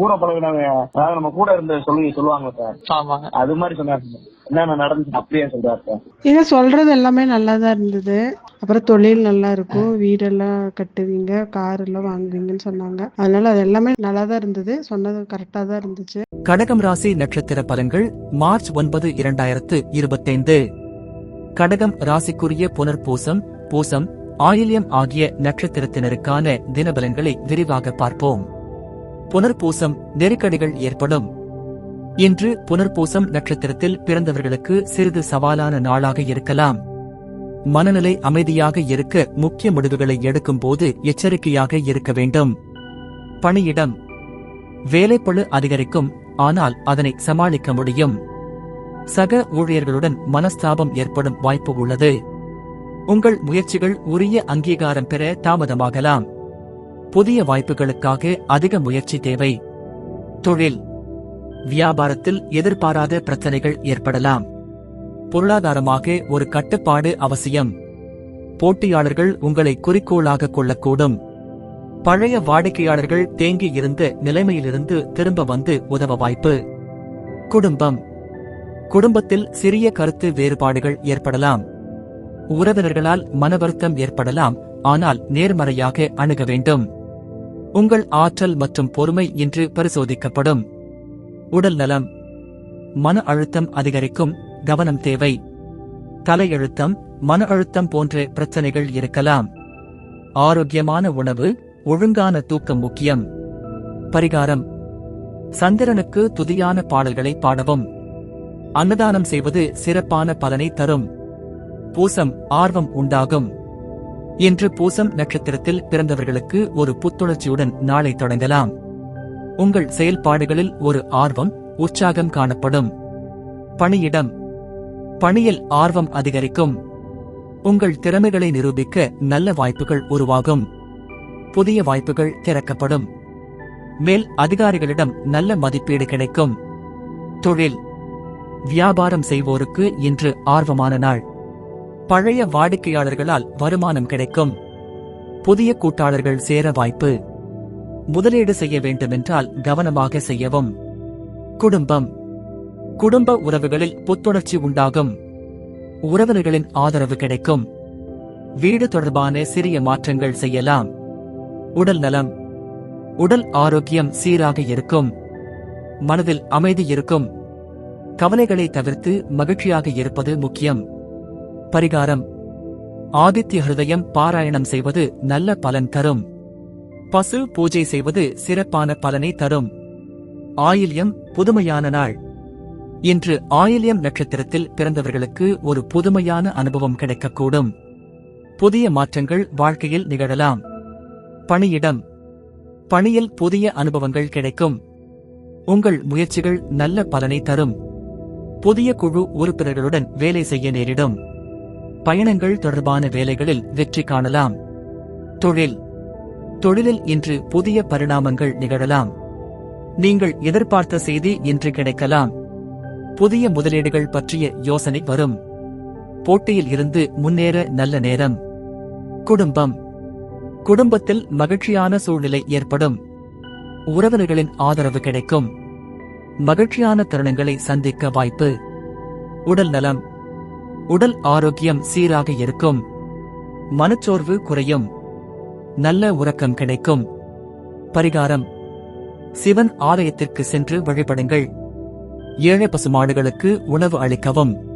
கூட பழகினவங்க அதாவது நம்ம கூட இருந்த சொல்லி சொல்லுவாங்க சார். அது மாதிரி சொன்னாரு சார். என்னென்ன நடந்துச்சு அப்படியே சொல்றாரு சார். நீங்க சொல்றது எல்லாமே நல்லா தான் இருந்தது. அப்புறம் தொழில் நல்லா இருக்கும். வீடெல்லாம் கட்டுவீங்க கார் எல்லாம் வாங்குவீங்கன்னு சொன்னாங்க. அதனால அது எல்லாமே நல்லா தான் இருந்தது. சொன்னது கரெக்டா தான் இருந்துச்சு. கடகம் ராசி நட்சத்திர பலன்கள் மார்ச் ஒன்பது இரண்டாயிரத்து இருபத்தைந்து. கடகம் ராசிக்குரிய புனர்பூசம் பூசம் ஆயில்யம் ஆகிய நட்சத்திரத்தினருக்கான தினபலன்களை விரிவாக பார்ப்போம். புனர்பூசம் நெருக்கடிகள் ஏற்படும். இன்று புனர்பூசம் நட்சத்திரத்தில் பிறந்தவர்களுக்கு சிறிது சவாலான நாளாக இருக்கலாம். மனநிலை அமைதியாக இருக்க முக்கிய முடிவுகளை எடுக்கும் போது எச்சரிக்கையாக இருக்க வேண்டும். பணியிடம். வேலைப்பளு அதிகரிக்கும் ஆனால் அதனை சமாளிக்க முடியும். சக ஊழியர்களுடன் மனஸ்தாபம் ஏற்படும் வாய்ப்பு உள்ளது. உங்கள் முயற்சிகள் உரிய அங்கீகாரம் பெற தாமதமாகலாம். புதிய வாய்ப்புகளுக்காக அதிக முயற்சி தேவை. தொழில். வியாபாரத்தில் எதிர்பாராத பிரச்சனைகள் ஏற்படலாம். பொருளாதாரமாக ஒரு கட்டுப்பாடு அவசியம். போட்டியாளர்கள் உங்களை குறிக்கோளாக கொள்ளக்கூடும். பழைய வாடிக்கையாளர்கள் தேங்கி இருந்த நிலைமையிலிருந்து திரும்ப வந்து உதவ வாய்ப்பு. குடும்பம். குடும்பத்தில் சிறிய கருத்து வேறுபாடுகள் ஏற்படலாம். உறவினர்களால் மனவருத்தம் ஏற்படலாம் ஆனால் நேர்மறையாக அணுக வேண்டும். உங்கள் ஆற்றல் மற்றும் பொறுமை இன்று பரிசோதிக்கப்படும். உடல் நலம். மன அழுத்தம் அதிகரிக்கும். கவனம் தேவை. தலையழுத்தம் மன அழுத்தம் போன்ற பிரச்சனைகள் இருக்கலாம். ஆரோக்கியமான உணவு ஒழுங்கான தூக்கம் முக்கியம். பரிகாரம். சந்திரனுக்கு துதியான பாடல்களை பாடவும். அன்னதானம் செய்வது சிறப்பான பலனை தரும். பூசம் ஆர்வம் உண்டாகும். இன்று பூசம் நட்சத்திரத்தில் பிறந்தவர்களுக்கு ஒரு புத்துணர்ச்சியுடன் நாளை தொடங்கலாம். உங்கள் செயல்பாடுகளில் ஒரு ஆர்வம் உற்சாகம் காணப்படும். பணியிடம். பணியில் ஆர்வம் அதிகரிக்கும். உங்கள் திறமைகளை நிரூபிக்க நல்ல வாய்ப்புகள் உருவாகும். புதிய வாய்ப்புகள் திறக்கப்படும். மேல் அதிகாரிகளிடம் நல்ல மதிப்பீடு கிடைக்கும். தொழில். வியாபாரம் செய்வோருக்கு இன்று ஆர்வமான நாள். பழைய வாடிக்கையாளர்களால் வருமானம் கிடைக்கும். புதிய கூட்டாளர்கள் சேர வாய்ப்பு. முதலீடு செய்ய வேண்டுமென்றால் கவனமாக செய்யவும். குடும்பம். குடும்ப உறவுகளில் புத்துணர்ச்சி உண்டாகும். உறவினர்களின் ஆதரவு கிடைக்கும். வீடு தொடர்பான சிறிய மாற்றங்கள் செய்யலாம். உடல் நலம். உடல் ஆரோக்கியம் சீராக இருக்கும். மனதில் அமைதி இருக்கும். கவலைகளை தவிர்த்து மகிழ்ச்சியாக இருப்பது முக்கியம். பரிகாரம். ஆதித்ய ஹிருதயம் பாராயணம் செய்வது நல்ல பலன் தரும். பசு பூஜை செய்வது சிறப்பான பலனை தரும். ஆயில்யம் புதுமையான நாள். இன்று ஆயில்யம் நட்சத்திரத்தில் பிறந்தவர்களுக்கு ஒரு புதுமையான அனுபவம் கிடைக்கக்கூடும். புதிய மாற்றங்கள் வாழ்க்கையில் நிகழலாம். பணியிடம். பணியில் புதிய அனுபவங்கள் கிடைக்கும். உங்கள் முயற்சிகள் நல்ல பலனை தரும். புதிய குழு உறுப்பினர்களுடன் வேலை செய்ய நேரிடும். பயணங்கள் தொடர்பான வேலைகளில் வெற்றி காணலாம். தொழில். தொழிலில் இன்று புதிய பரிணாமங்கள் நிகழலாம். நீங்கள் எதிர்பார்த்த செய்தி இன்று கிடைக்கலாம். புதிய முதலீடுகள் பற்றிய யோசனை வரும். போட்டியில் இருந்து முன்னேற நல்ல நேரம். குடும்பம். குடும்பத்தில் மகிழ்ச்சியான சூழ்நிலை ஏற்படும். உறவினர்களின் ஆதரவு கிடைக்கும். மகிழ்ச்சியான தருணங்களை சந்திக்க வாய்ப்பு. உடல் நலம். உடல் ஆரோக்கியம் சீராக இருக்கும். மனச்சோர்வு குறையும். நல்ல உறக்கம் கிடைக்கும். பரிகாரம். சிவன் ஆலயத்திற்கு சென்று வழிபடுங்கள். ஏழை பசுமாடுகளுக்கு உணவு அளிக்கவும்.